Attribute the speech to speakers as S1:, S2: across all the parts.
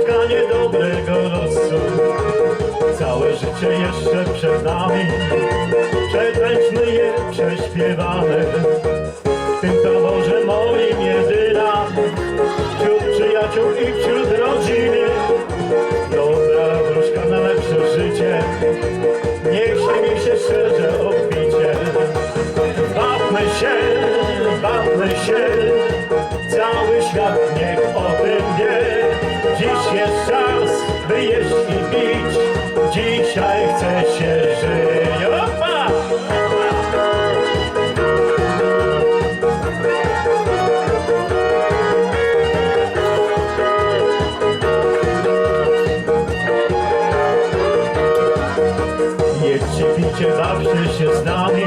S1: spotkanie dobrego losu. Całe życie jeszcze przed nami, przetańczmy je, prześpiewamy. W tym taborze moim jedyna, wśród przyjaciół i wśród rodziny. Dobra wróżka na lepsze życie, niech się mi się szczerze obficie. Bawmy się, bawmy się, cały świat dzisiaj chce się żyć. Opa! Picie, bawcie się z nami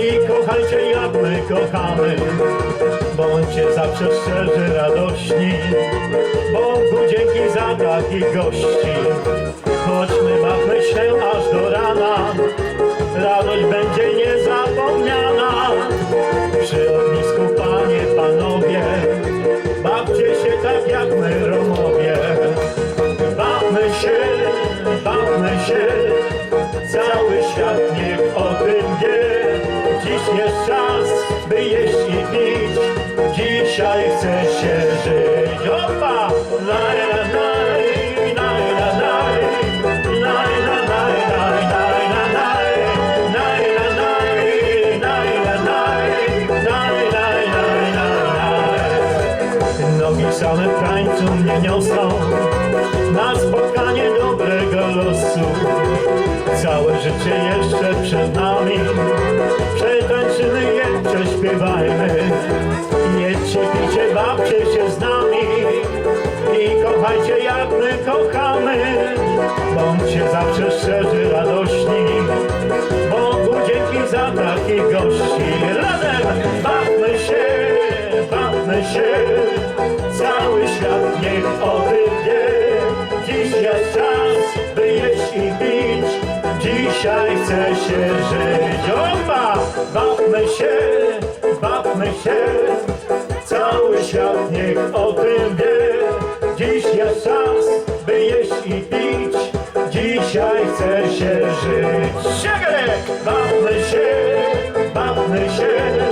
S1: i kochajcie jak my kochamy. Bądźcie zawsze szczerzy, radośni, Bogu dzięki za takich gości. Chodźmy, bawmy się aż do rana, radość będzie niezapomniana. Przy ognisku, panie, panowie, bawcie się tak jak my, Romowie. Bawmy się, bawmy się, cały świat niech o tym wie. Dziś jest czas, by jeść i pić, same w tańcu mnie niosą na spotkanie dobrego losu. Całe życie jeszcze przed nami, przetańczymy je, prześpiewajmy. Jedźcie, picie, bawcie się z nami i kochajcie jak my kochamy. Bądźcie zawsze szczerzy, radośni, Bogu dzięki za takich gości. Razem bawmy się, bawmy się, dzisiaj chce się żyć. Opa, bawmy się, bawmy się, cały świat niech o tym wie. Dziś jest czas, by jeść i pić, dzisiaj chce się żyć. Siegerek, bawmy się, bawmy się,